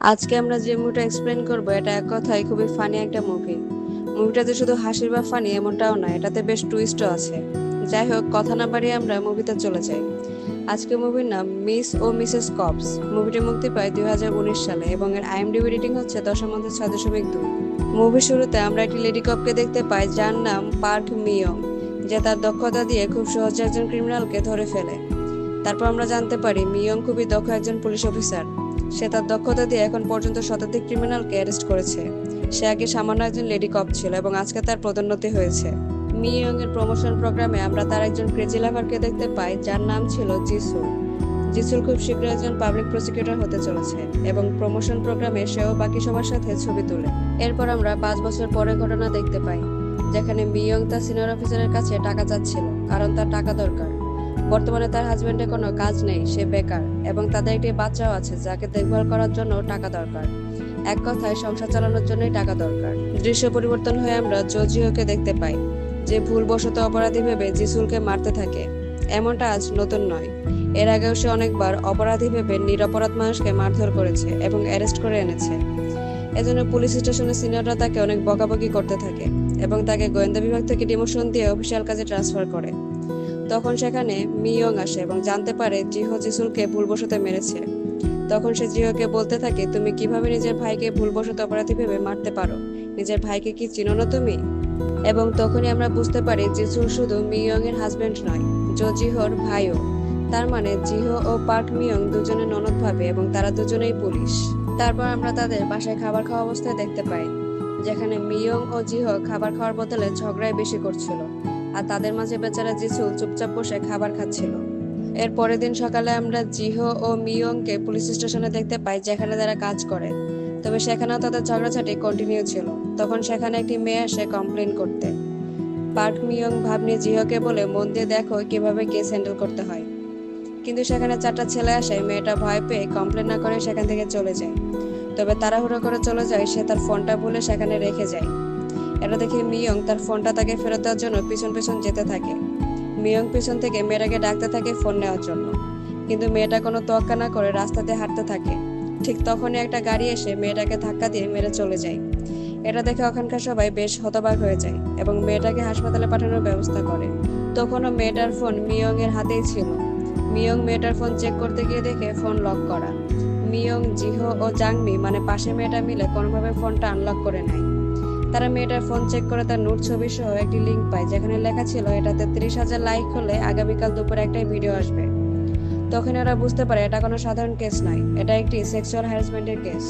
আজকে আমরা যে মুভিটা এক্সপ্লেন করব, এটা এক কথায় খুবই ফানি একটা মুভি মুভিটাতে শুধু হাসির বা ফানি এমনটাও না এটাতে বেশ টুইস্টও আছে। যাই হোক, কথা না বাড়িয়ে আমরা মুভিতে চলে যাই। আজকে মুভির নাম মিস ও মিসেস কপস মুভিটি মুক্তি পায় দু হাজার উনিশ সালে এবং এর আইএমডিবি রেটিং হচ্ছে দশের মধ্যে ছয় দশমিক দুই। মুভির শুরুতে আমরা একটি লেডি কপকে দেখতে পাই, যার নাম পার্ক মিয়ং যে তার দক্ষতা দিয়ে খুব সহজে একজন ক্রিমিনালকে ধরে ফেলে। তারপর আমরা জানতে পারি মিয়ং খুবই দক্ষ একজন পুলিশ অফিসার সে তার দক্ষতা দিয়ে এখন পর্যন্ত শতাধিক ক্রিমিনালকে অ্যারেস্ট করেছে। সে আগে সামান্য একজন লেডি কপ ছিল এবং আজকে তার পদোন্নতি হয়েছে। মি ইয়ং এর প্রমোশন প্রোগ্রামে আমরা তার একজন ক্রেজি লাভারকে দেখতে পাই, যার নাম ছিল জিসু। জিসুল খুব শীঘ্রই একজন পাবলিক প্রসিকিউটর হতে চলেছে এবং প্রমোশন প্রোগ্রামে সেও বাকি সবার সাথে ছবি তোলে। এরপর আমরা পাঁচ বছর পরের ঘটনা দেখতে পাই, যেখানে মিয়ং তার সিনিয়র অফিসারের কাছে টাকা চাচ্ছিল, কারণ তার টাকা দরকার। বর্তমানে তার হাজবেন্ডের কোনো কাজ নেই, সে বেকার এবং তাদের একটি বাচ্চাও আছে যাকে দেখভাল করার জন্য টাকা দরকার। এক কথায় সংসার চালানোর জন্যই টাকা দরকার। দৃশ্য পরিবর্তন হয়ে আমরা জজিওকে দেখতে পাই, যে ভুলবশত অপরাধী ভেবে জিসুলকে মারতে থাকে। এমনটা আজ নতুন নয়। এর আগেও সে অনেকবার অপরাধী ভেবে নিরপরাধ মানুষকে মারধর করেছে এবং অ্যারেস্ট করে এনেছে। এজন্য পুলিশ স্টেশনের সিনিয়ররা তাকে অনেক বকাবকি করতে থাকে এবং তাকে গোয়েন্দা বিভাগ থেকে ডিমোশন দিয়ে অফিসিয়াল কাজে ট্রান্সফার করে। তখন সেখানে মিয়ং আসে এবং জানতে পারে জিহো জিসুলকে ভুলবশত মেরেছে। তখন সে জিহোকে বলতে থাকে, তুমি কীভাবে নিজের ভাইকে ভুলবশত অপরাধী ভেবে মারতে পারো? নিজের ভাইকে কি চিনো না তুমি? এবং তখনই আমরা বুঝতে পারি জিসুল শুধু মিয়ং এর হাজবেন্ড নয়, জো জিহোর ভাইও। তার মানে জিহো ও পার্ক মিয়ং দুজনে ননদ ভাবে এবং তারা দুজনেই পুলিশ। তারপর আমরা তাদের বাসায় খাবার খাওয়া অবস্থায় দেখতে পাই, যেখানে মিয়ং ও জিহো খাবার খাওয়ার বদলে ঝগড়াই বেশি করছিল। আর তাদের মাঝে বেচারা জিসুল চুপচাপ বসে খাবার খাচ্ছিল। এর পরের দিন সকালে আমরা জিহো ও মিয়ংকে পুলিশ স্টেশনে দেখতে পাই, যেখানে তারা কাজ করে। তবে সেখানেও তাদের ঝগড়াঝাটি কন্টিনিউ ছিল। তখন সেখানে একটি মেয়ে আসে কমপ্লেন করতে। পার্ক মিয়ং ভাব নিয়ে জিহোকে বলে, মন দিয়ে দেখো কীভাবে কেস হ্যান্ডেল করতে হয়। কিন্তু সেখানে চারটা ছেলে আসে, মেয়েটা ভয় পেয়ে কমপ্লেন না করে সেখান থেকে চলে যায়। তবে তাড়াহুড়ো করে চলে যায়, সে তার ফোনটা ভুলে সেখানে রেখে যায়। এটা দেখে মিয়ং তার ফোনটা তাকে ফেরত দেওয়ার জন্য পিছন পিছন যেতে থাকে। মিয়ং পিছন থেকে মেয়েটাকে ডাকতে থাকে ফোন নেওয়ার জন্য। কিন্তু মেয়েটা কোনো তোয়াক্কা না করে রাস্তাতে হাঁটতে থাকে। ঠিক তখনই একটা গাড়ি এসে মেয়েটাকে ধাক্কা দিয়ে মেরে চলে যায়। এটা দেখে ওখানকার সবাই বেশ হতবাক হয়ে যায় এবং মেয়েটাকে হাসপাতালে পাঠানোর ব্যবস্থা করে। তখনও মেয়েটার ফোন মিয়ং এর হাতেই ছিল। মিয়ং মেয়েটার ফোন চেক করতে গিয়ে দেখে ফোন লক করা। মিয়ং, জিহো ও জাংমি মানে পাশে মেয়েটা মিলে কোনোভাবে ফোনটা আনলক করে নেয়। তারা মেয়েটার ফোন চেক করে তার নোট ছবি সহ একটি লিঙ্ক পায়, যেখানে লেখা ছিল, এটাতে ত্রিশ হাজার লাইক হলে আগামীকাল দুপুরে একটাই ভিডিও আসবে। তখন ওরা বুঝতে পারে, এটা কোনো সাধারণ কেস নয়, এটা একটি সেক্সুয়াল হ্যারাসমেন্টের কেস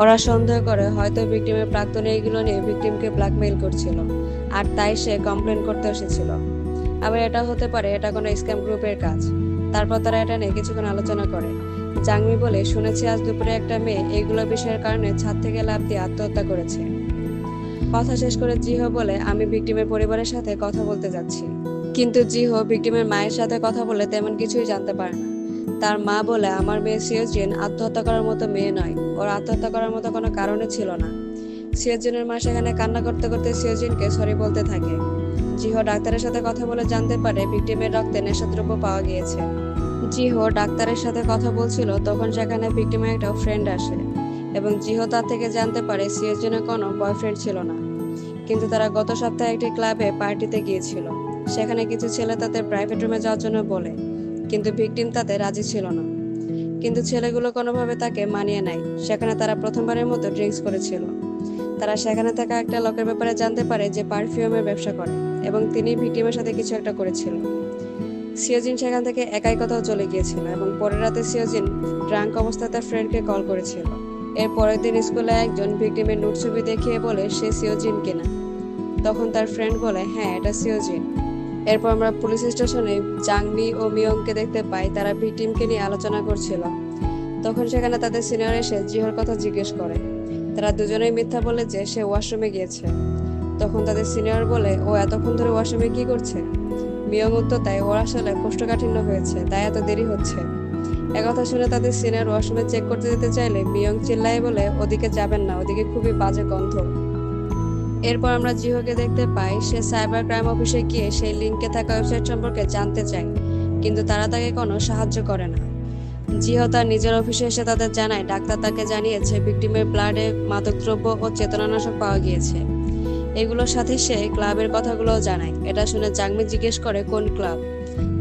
ওরা সন্দেহ করে, হয়তো ভিকটিমের প্রাক্তন এইগুলো নিয়ে ভিকটিমকে ব্ল্যাকমেইল করছিল, আর তাই সে কমপ্লেন করতে এসেছিল। আবার এটা হতে পারে, এটা কোনো স্ক্যাম গ্রুপের কাজ। তারপর তারা এটা নিয়ে কিছুক্ষণ আলোচনা করে। জাংমি বলে, শুনেছি আজ দুপুরে একটা মেয়ে এইগুলো বিষয়ের কারণে ছাদ থেকে লাফ দিয়ে আত্মহত্যা করেছে। কথা শেষ করে জিহো বলে, আমি ভিকটিমের পরিবারের সাথে কথা বলতে যাচ্ছি। কিন্তু জিহো ভিকটিমের মায়ের সাথে কথা বলে তেমন কিছুই জানতে পারে না। তার মা বলে, আমার মেয়ে সিওজিন আত্মহত্যা করার মতো মেয়ে নয়। ওর আত্মহত্যা করার মতো কোনো কারণে ছিল না। সিওজিনের মা সেখানে কান্না করতে করতে সিওজিনকে সরি বলতে থাকে। জিহো ডাক্তারের সাথে কথা বলে জানতে পারে ভিকটিমের রক্তে নেশাদ্রব্য পাওয়া গিয়েছে। জিহো ডাক্তারের সাথে কথা বলছিল, তখন সেখানে ভিকটিমের একটা ফ্রেন্ড আসে। এবং জিহো তার থেকে জানতে পারে সিওজিনের কোনো বয়ফ্রেন্ড ছিল না। কিন্তু তারা গত সপ্তাহে একটি ক্লাবে পার্টিতে গিয়েছিল। সেখানে কিছু ছেলে তাদের প্রাইভেট রুমে যাওয়ার জন্য বলে, কিন্তু ভিকটিম তাতে রাজি ছিল না। কিন্তু ছেলেগুলো কোনোভাবে তাকে মানিয়ে নেয়। সেখানে তারা প্রথমবারের মতো ড্রিঙ্কস করেছিল। তারা সেখানে থাকা একটা লোকের ব্যাপারে জানতে পারে যে পারফিউমের ব্যবসা করে এবং তিনি ভিকটিমের সাথে কিছু একটা করেছিল। সিওজিন সেখান থেকে একাই কোথাও চলে গিয়েছিল এবং পরের রাতে সিওজিন ড্রাঙ্ক অবস্থায় তার ফ্রেন্ডকে কল করেছিল। এর পরের দিন স্কুলে একজন ভিকটিমের নোট ছবি দেখিয়ে বলে, সে সিওজিন কিনা? তখন তার ফ্রেন্ড বলে হ্যাঁ এটা সিওজিন। এরপর আমরা পুলিশ স্টেশনে জাংমি ও মিয়ংকে দেখতে পাই, তারা ভিকটিমকে নিয়ে আলোচনা করছিল। তখন সেখানে তাদের সিনিয়র এসে জিহর কথা জিজ্ঞেস করে। তারা দুজনেই মিথ্যা বলে যে সে ওয়াশরুমে গিয়েছে। তখন তাদের সিনিয়র বলে, ও এতক্ষণ ধরে ওয়াশরুমে কি করছে? মিয়ং উত্তর তাই ওর আসলে কোষ্ঠকাঠিন্য হয়েছে, তাই এত দেরি হচ্ছে। একথা শুনে তাদের সিনিয়র ওয়াশরুমে চেক করতে যেতে চাইলে মিয়ং চিল্লায় বলে, ওদিকে যাবেন না, ওদিকে খুবই বাজে গন্ধ। এরপর আমরা জিহোকে দেখতে পাই, সে সাইবার ক্রাইম অফিসে গিয়ে সেই লিঙ্কে থাকা ওয়েবসাইট সম্পর্কে জানতে চায়, কিন্তু তারা তাকে কোনো সাহায্য করে না। জিহো তার নিজের অফিসে এসে তাদের জানায়, ডাক্তার তাকে জানিয়েছে ভিকটিমের ব্লাডে মাদকদ্রব্য ও চেতনানাশক পাওয়া গিয়েছে। এগুলোর সাথে সে ক্লাবের কথাগুলোও জানায়। এটা শুনে জাংমি জিজ্ঞেস করে, কোন ক্লাব?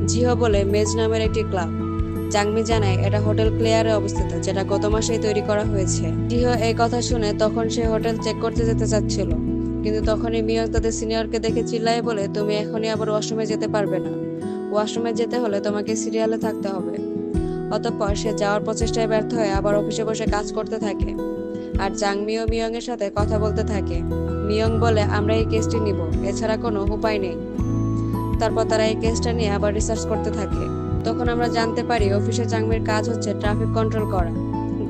জিহো বলে, মেজ নামের একটি ক্লাব। জাংমি জানায়, এটা হোটেল ক্লেয়ারে অবস্থিত, যেটা গত মাসেই তৈরি করা হয়েছে। জিহো এই কথা শুনে তখন সে হোটেল চেক করতে যেতে চাচ্ছিল। কিন্তু তখনই মিয়ং তাদের সিনিয়রকে দেখে চিল্লায় বলে, তুমি এখনই আবার ওয়াশরুমে যেতে পারবে না। ওয়াশরুমে যেতে হলে তোমাকে সিরিয়ালে থাকতে হবে। অতঃপর সে যাওয়ার প্রচেষ্টায় ব্যর্থ হয়ে আবার অফিসে বসে কাজ করতে থাকে। আর জাংমি ও মিয়ং এর সাথে কথা বলতে থাকে। মিয়ং বলে, আমরা এই কেসটি নিব, এছাড়া কোনো উপায় নেই। তারপর তারা এই কেসটা নিয়ে আবার রিসার্চ করতে থাকে। তখন আমরা জানতে পারি অফিসে জাংমির কাজ হচ্ছে ট্রাফিক কন্ট্রোল করা।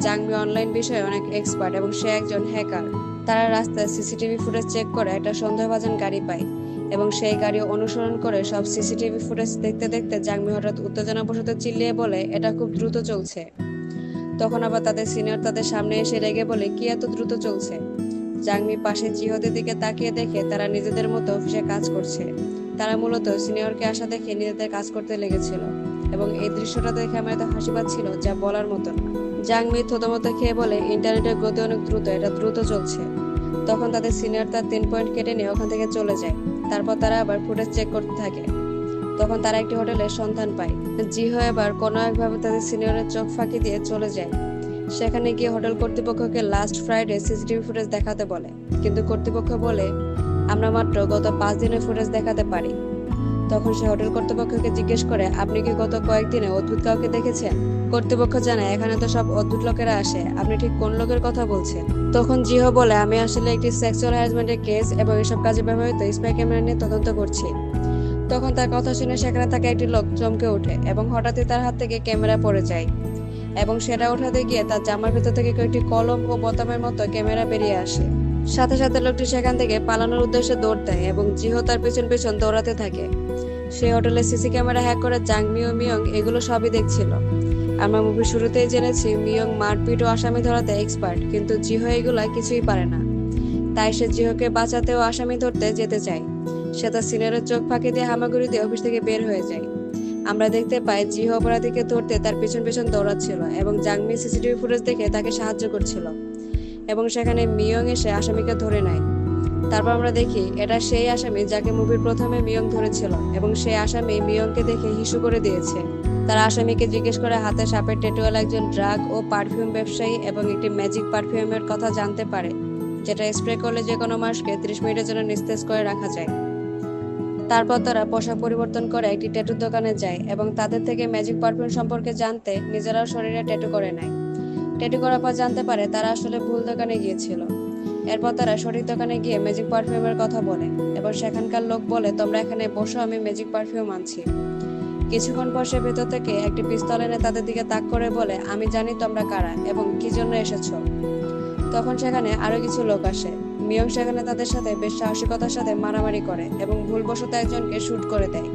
জাংমি অনলাইন বিষয়ে অনেক এক্সপার্ট এবং সে একজন হ্যাকার তারা রাস্তায় সিসিটিভি ফুটেজ চেক করে একটা সন্দেহভাজন গাড়ি পায় এবং সেই গাড়ি অনুসরণ করে সব সিসিটিভি ফুটেজ দেখতে দেখতে জাংমি হঠাৎ উত্তেজনা উত্তেজনাবশত চিল্লিয়ে বলে, এটা খুব দ্রুত চলছে। তখন আবার তাদের সিনিয়র তাদের সামনে এসে রেগে বলে, কি এত দ্রুত চলছে? জাংমি পাশে জিহদের দিকে তাকিয়ে দেখে তারা নিজেদের মতো অফিসে কাজ করছে। তারা মূলত সিনিয়রকে আসা দেখে নিজেদের কাজ করতে লেগেছিল। এবং এই দৃশ্যটা দেখে আমার এত হাসি পাচ্ছিল যা বলার মতো না। জাংমি থতমত খেয়ে বলে, ইন্টারনেটের গতি অনেক দ্রুত, এটা দ্রুত চলছে। তখন তাদের সিনিয়র তার তিন পয়েন্ট কেটে নিয়ে ওখান থেকে চলে যায়। তারপর তারা আবার ফুটেজ চেক করতে থাকে। তখন তারা একটি হোটেলে সন্ধান পায়। জিহো এবার কোনো একভাবে তাদের সিনিয়রের চোখ ফাঁকি দিয়ে চলে যায়। সেখানে গিয়ে হোটেল কর্তৃপক্ষকে লাস্ট ফ্রাইডে সিসিটিভি ফুটেজ দেখাতে বলে। কিন্তু কর্তৃপক্ষ বলে, আমরা মাত্র গত পাঁচ দিনের ফুটেজ দেখাতে পারি। তখন সে হোটেল কর্তৃপক্ষকে জিজ্ঞেস করে, আপনি কি গত কয়েকদিনে অদ্ভুত কাউকে দেখেছেন? কর্তৃপক্ষ জানায়, এখানে তো সব অদ্ভুত লোকেরা আসে। আপনি ঠিক কোন লোকের কথা বলছেন? তখন জিহ বলে, আমি আসলে একটি সেক্সুয়াল হ্যারাসমেন্টের কেস এবং এসব কাজে ব্যবহৃত স্পাই ক্যামেরা নিয়ে তদন্ত করছি। তখন তার কথা শুনে সেখানে থাকা একটি লোক চমকে ওঠে এবং হঠাৎই তার হাত থেকে ক্যামেরা পড়ে যায় এবং সেটা ওঠাতে গিয়ে তার জামার ভেতর থেকে কয়েকটি কলম ও বোতামের মতো ক্যামেরা বেরিয়ে আসে। সাথে সাথে লোকটি সেখান থেকে পালানোর উদ্দেশ্যে দৌড় দেয় এবং জিহ তার পেছন পেছন দৌড়াতে থাকে। সেই হোটেলের সিসি ক্যামেরা হ্যাক করে জাংমি ও মিয়ং এগুলো সবই দেখছিল। আমরা মুভি শুরুতেই জেনেছি মিয়ং মারপিট ও আসামি ধরাতে এক্সপার্ট কিন্তু জিহো এগুলো কিছুই পারে না। তাই সে জিহোকে বাঁচাতে ও আসামি ধরতে যেতে চায়। সে তার সিনিয়রের চোখ ফাঁকি দিয়ে হামাগুড়ি দিয়ে অফিস থেকে বের হয়ে যায়। আমরা দেখতে পাই জিহো অপরাধীকে ধরতে তার পেছন পেছন দৌড়াচ্ছিল এবং জাংমি সিসিটিভি ফুটেজ দেখে তাকে সাহায্য করছিল। এবং সেখানে মিয়ং এসে আসামিকে ধরে নেয়। তারপর আমরা দেখি, এটা সেই আসামি যাকে মুভির প্রথমে মিয়ং ধরেছিল এবং সেই আসামি মিয়ংকে দেখে হিসু করে দিয়েছে। তার আসামিকে জিজ্ঞেস করে হাতে সাপের টেটুয়াল একজন ড্রাগ ও পারফিউম ব্যবসায়ী এবং একটি ম্যাজিক পারফিউমের কথা জানতে পারে, যেটা স্প্রে করলে যে কোনো মাসকে ত্রিশ মিনিটের জন্য নিস্তেজ করে রাখা যায়। তারপর তারা পোশাক পরিবর্তন করে একটি ট্যাটুর দোকানে যায় এবং তাদের থেকে ম্যাজিক পারফিউম সম্পর্কে জানতে নিজেরাও শরীরে ট্যাটু করে নেয়। ট্যাটু করার পর জানতে পারে তারা আসলে ভুল দোকানে গিয়েছিল। এরপর তারা সঠিক দোকানে গিয়ে ম্যাজিক পারফিউমের কথা বলে। এবং সেখানকার লোক বলে, তোমরা এখানে বসো, আমি ম্যাজিক পারফিউম আনছি। কিছুক্ষণ পর সে ভেতর থেকে একটি পিস্তল এনে তাদের দিকে তাক করে বলে, আমি জানি তোমরা কারা এবং কি জন্য এসেছ। তখন সেখানে আরও কিছু লোক আসে। মিয়ং সেখানে তাদের সাথে বেশ সাহসিকতার সাথে মারামারি করে এবং ভুলবশত একজনকে শ্যুট করে দেয়।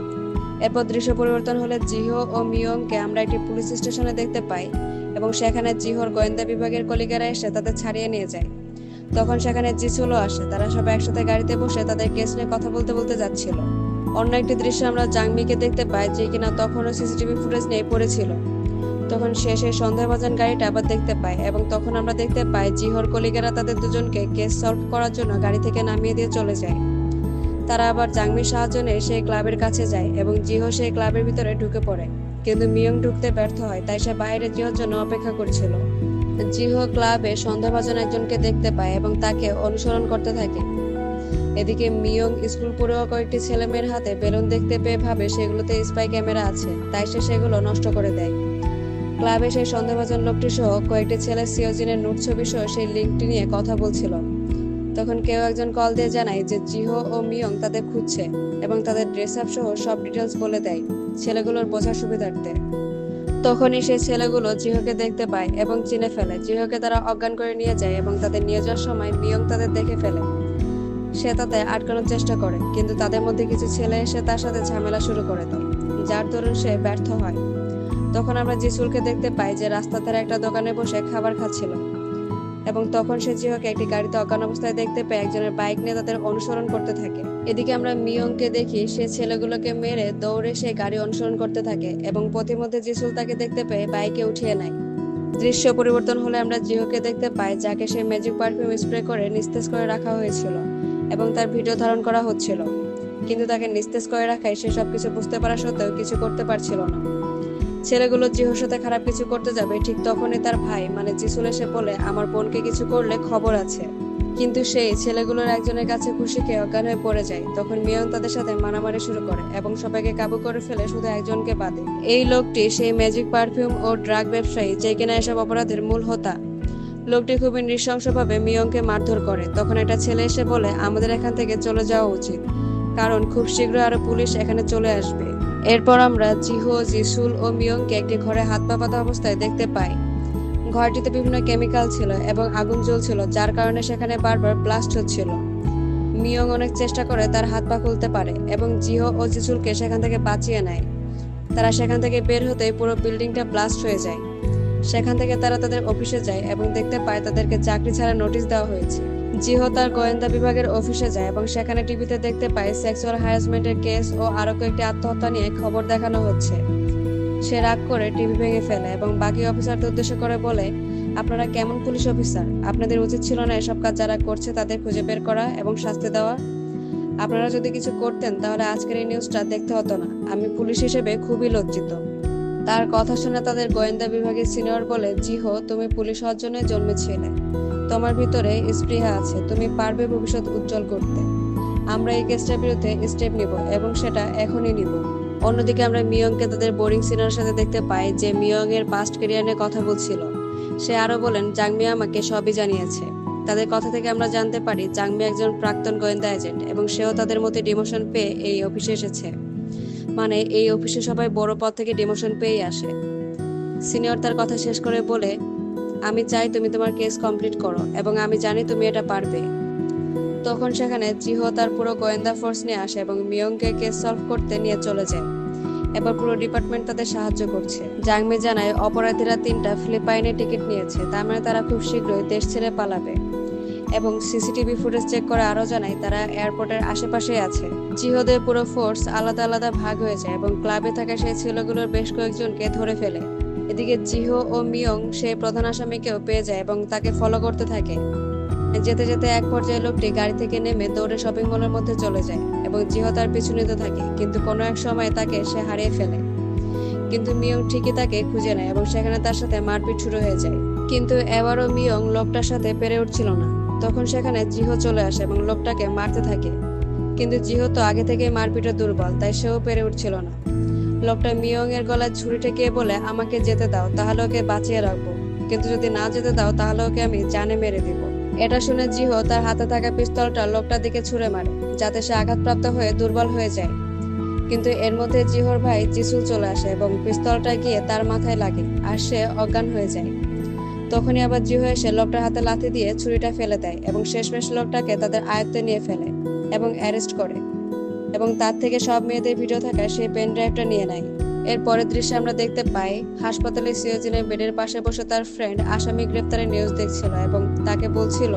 এরপর দৃশ্য পরিবর্তন হলে জিহো ও মিয়ংকে আমরা একটি পুলিশ স্টেশনে দেখতে পাই এবং সেখানে জিহোর গোয়েন্দা বিভাগের কলিগারা এসে তাদের ছাড়িয়ে নিয়ে যায়। তখন সেখানে জিসুলও আসে, তারা সবাই একসাথে গাড়িতে বসে তাদের কেস নিয়ে কথা বলতে বলতে যাচ্ছিল। অন্য একটি দৃশ্যে আমরা জাংমিকে দেখতে পাই যে কিনা তখনও সিসিটিভি ফুটেজ নিয়ে পড়েছিল। তখন সে সেই সন্দেহভাজন গাড়িটা আবার দেখতে পায় এবং তখন আমরা দেখতে পাই জিহর কলিগেরা তাদের দুজনকে কেস সলভ করার জন্য গাড়ি থেকে নামিয়ে দিয়ে চলে যায়। তারা আবার জাংমির সাহায্য নিয়ে সেই ক্লাবের কাছে যায় এবং জিহো সেই ক্লাবের ভিতরে ঢুকে পড়ে। কিন্তু মিয়ং ঢুকতে ব্যর্থ হয়, তাই সে বাইরে জিহোর জন্য অপেক্ষা করছিল। জিহো ক্লাবে সন্দেহভাজন একজনকে দেখতে পায় এবং তাকে অনুসরণ করতে থাকে। এদিকে মিয়ং স্কুল পড়ুয়া কয়েকটি ছেলে মেয়ের হাতে বেলুন দেখতে পেয়ে ভাবে সেগুলোতে স্পাই ক্যামেরা আছে, তাই সে সেগুলো নষ্ট করে দেয়। ক্লাবে সেই সন্দেহভাজন লোকটি সহ কয়েকটি ছেলে সিওজিনের নোট ছবি সহ সেই লিঙ্কটি নিয়ে কথা বলছিল। তখন কেউ একজন কল দিয়ে জানায় যে জিহো ও মিয়ং তাদের খুঁজছে এবং তাদের ড্রেস আপ সহ সব ডিটেলস বলে দেয় ছেলেগুলোর বোঝার সুবিধার্থে। তখনই সেই ছেলেগুলো জিহকে দেখতে পায় এবং চিনে ফেলে। জিহকে তারা অজ্ঞান করে নিয়ে যায় এবং তাদের নিয়ে যাওয়ার সময় নিয়ম তাদের দেখে ফেলে। সে তাতে আটকানোর চেষ্টা করে, কিন্তু তাদের মধ্যে কিছু ছেলে এসে তার সাথে ঝামেলা শুরু করে দেয়, যার দরুন সে ব্যর্থ হয়। তখন আমরা জিসুলকে দেখতে পাই যে রাস্তা ধারে একটা দোকানে বসে খাবার খাচ্ছিল। এবং তখন সে জিহোকে একটি গাড়িতে অজ্ঞান অবস্থায় দেখতে পেয়ে একজনের বাইক নিয়ে তাদের অনুসরণ করতে থাকে। এদিকে আমরা মিয়ংকে দেখি, সে ছেলেগুলোকে মেরে দৌড়ে সে গাড়ি অনুসরণ করতে থাকে এবং পথিমধ্যে জিসুল তাকে দেখতে পেয়ে বাইকে উঠিয়ে নেয়। দৃশ্য পরিবর্তন হলে আমরা জিহোকে দেখতে পাই, যাকে সে ম্যাজিক পারফিউম স্প্রে করে নিস্তেজ করে রাখা হয়েছিল এবং তার ভিডিও ধারণ করা হচ্ছিল। কিন্তু তাকে নিস্তেজ করে রাখায় সে সবকিছু বুঝতে পারা সত্ত্বেও কিছু করতে পারছিল না। ছেলেগুলো জিহোর সাথে খারাপ কিছু করতে যাবে, ঠিক তখনই তার ভাই মানে জিসুল এসে বলে, আমার বোনকে কিছু করলে খবর আছে। কিন্তু সেই ছেলেগুলোর একজনের কাছে খুশি খেয়ে অজ্ঞান হয়ে পড়ে যায়। তখন মিয়ন তাদের সাথে মারামারি শুরু করে এবং সবাইকে কাবু করে ফেলে শুধু একজনকে বাদে। এই লোকটি সেই ম্যাজিক পারফিউম ও ড্রাগ ব্যবসায়ী যে কিনা এসব অপরাধের মূল হোতা। লোকটি খুবই নৃশংসভাবে মিয়ংকে মারধর করে। তখন একটা ছেলে এসে বলে, আমাদের এখান থেকে চলে যাওয়া উচিত। কারণ খুব শীঘ্র আরও পুলিশ এখানে চলে আসবে। এরপর আমরা জিহো, জিসুল ও মিয়ংকে একটি ঘরে হাত পা বাঁধা অবস্থায় দেখতে পাই। ঘরটিতে বিভিন্ন কেমিক্যাল ছিল এবং আগুন জ্বলছিল, যার কারণে সেখানে বারবার ব্লাস্ট হচ্ছিল। মিয়ং অনেক চেষ্টা করে তার হাত পা খুলতে পারে এবং জিহো ও জিসুলকে সেখান থেকে বাঁচিয়ে নেয়। তারা সেখান থেকে বের হতেই পুরো বিল্ডিংটা ব্লাস্ট হয়ে যায়। সেখান থেকে তারা তাদের অফিসে যায় এবং দেখতে পায় তাদেরকে চাকরি ছাড়া নোটিশ দেওয়া হয়েছে। জিহো তার গোয়েন্দা বিভাগের অফিসে যায় এবং সেখানে টিভিতে দেখতে পায় সেক্সুয়াল হ্যারাসমেন্টের কেস ও আরও কয়েকটি আত্মহত্যা নিয়ে খবর দেখানো হচ্ছে। সে রাগ করে টিভি ভেঙে ফেলে এবং বাকি অফিসারদের উদ্দেশ্য করে বলে, আপনারা কেমন পুলিশ অফিসার? আপনাদের উচিত ছিল না এসব কাজ যারা করছে তাদের খুঁজে বের করা এবং শাস্তি দেওয়া? আপনারা যদি কিছু করতেন তাহলে আজকের এই নিউজটা দেখতে হতো না। আমি পুলিশ হিসেবে খুবই লজ্জিত। তার কথা শুনে তাদের গোয়েন্দা বিভাগের সিনিয়র বলে, জিহো, তুমি পুলিশ হওয়ার জন্য জন্মেছিলে। তোমার ভিতরে স্পৃহা আছে, তুমি পারবে ভবিষ্যৎ উজ্জ্বল করতে। আমরা এই কেসটার বিরুদ্ধে স্টেপ নিব এবং সেটা এখনই নিব। অন্যদিকে আমরা মিয়ংকে তাদের বোরিং সিনিয়র সাথে দেখতে পাই যে মিয়ং এর পাস্ট ক্যারিয়ার নিয়ে কথা বলছিল। সে আরও বলেন, জাংমিয়া আমাকে সবই জানিয়েছে। তাদের কথা থেকে আমরা জানতে পারি জাংমি একজন প্রাক্তন গোয়েন্দা এজেন্ট এবং সেও তাদের মধ্যে ডিমোশন পেয়ে এই অফিসে এসেছে। মানে এই অফিসে সবাই বড় পদ থেকে ডিমোশন পেয়েই আসে। সিনিয়র তার কথা শেষ করে বলে আমি চাই তুমি তোমার কেস কমপ্লিট করো এবং আমি জানি তুমি এটা পারবে। তখন সেখানে জিহো তার পুরো গোয়েন্দা ফোর্স নিয়ে আসে এবং মিয়ংকে কেস সলভ করতে নিয়ে চলে যায়। এবার পুরো ডিপার্টমেন্ট তাদের সাহায্য করছে। জাংমি জানায়, অপরাধীরা তিনটা ফিলিপাইনে টিকিট নিয়েছে। তার মানে তারা খুব শীঘ্রই দেশ ছেড়ে পালাবে। এবং সিসিটিভি ফুটেজ চেক করে আরও জানায়, তারা এয়ারপোর্টের আশেপাশেই আছে। জিহোদের পুরো ফোর্স আলাদা আলাদা ভাগ হয়ে যায় এবং ক্লাবে থাকা সেই ছেলেগুলোর বেশ কয়েকজনকে ধরে ফেলে। এদিকে জিহো ও মিয়ং সেই প্রধান আসামিকেও পেয়ে যায় এবং তাকে ফলো করতে থাকে। যেতে যেতে এক পর্যায়ে লোকটি গাড়ি থেকে নেমে দৌড়ে শপিং মলের মধ্যে চলে যায় এবং জিহো তার পিছু নিতে থাকে, কিন্তু কোনো এক সময় তাকে সে হারিয়ে ফেলে। কিন্তু মিয়ং ঠিকই তাকে খুঁজে নেয় এবং সেখানে তার সাথে মারপিট শুরু হয়ে যায়। কিন্তু এবারও মিয়ং লোকটার সাথে পেরে উঠছিল না। তখন সেখানে জিহো চলে আসে এবং লোকটাকে মারতে থাকে। কিন্তু জিহো তো আগে থেকেই মারপিটে দুর্বল, তাই সেও পেরে উঠছিল না। লোকটা মিয়ং এর গলায় ছুরি ঠেকিয়ে বলে, আমাকে যেতে দাও, তাহলে ওকে বাঁচিয়ে রাখব। কিন্তু যদি না যেতে দাও, তাহলে ওকে আমি জানে মেরে দিব। এটা শুনে জিহো তার হাতে থাকা পিস্তলটা লোকটার দিকে ছুঁড়ে মারে, যাতে সে আঘাতপ্রাপ্ত হয়ে দুর্বল হয়ে যায়। কিন্তু এর মধ্যে জিহোর ভাই জিসুল চলে আসে এবং পিস্তলটা গিয়ে তার মাথায় লাগে, আর সে অজ্ঞান হয়ে যায়। তখনই আবার জিহো এসে লোকটার হাতে লাথি দিয়ে ছুরিটা ফেলে দেয় এবং শেষমেশ লোকটাকে তাদের আয়ত্তে নিয়ে ফেলে এবং অ্যারেস্ট করে। এবং তার থেকে সব মেয়েদের ভিডিও থাকায় সেই পেন ড্রাইভটা নিয়ে নেয়। এর পরের দৃশ্যে আমরা দেখতে পাই, হাসপাতালে সিওজিনের বেডের পাশে বসে তার ফ্রেন্ড আসামি গ্রেপ্তারের নিউজ দেখছিল এবং তাকে বলছিল,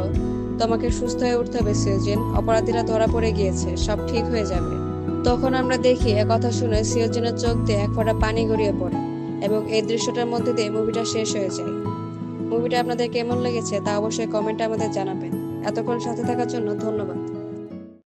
তোমাকে সুস্থ হয়ে উঠতে হবে, সিওজিন। অপরাধীরা ধরা পড়ে গিয়েছে, সব ঠিক হয়ে যাবে। তখন আমরা দেখি কথা শুনে সিওজিনের চোখ দিয়ে এক ফোঁটা পানি গড়িয়ে পড়ে এবং এই দৃশ্যটার মধ্যে দিয়ে মুভিটা শেষ হয়ে যায়। মুভিটা আপনাদের কেমন লেগেছে তা অবশ্যই কমেন্টে আমাদের জানাবেন। এতক্ষণ সাথে থাকার জন্য ধন্যবাদ।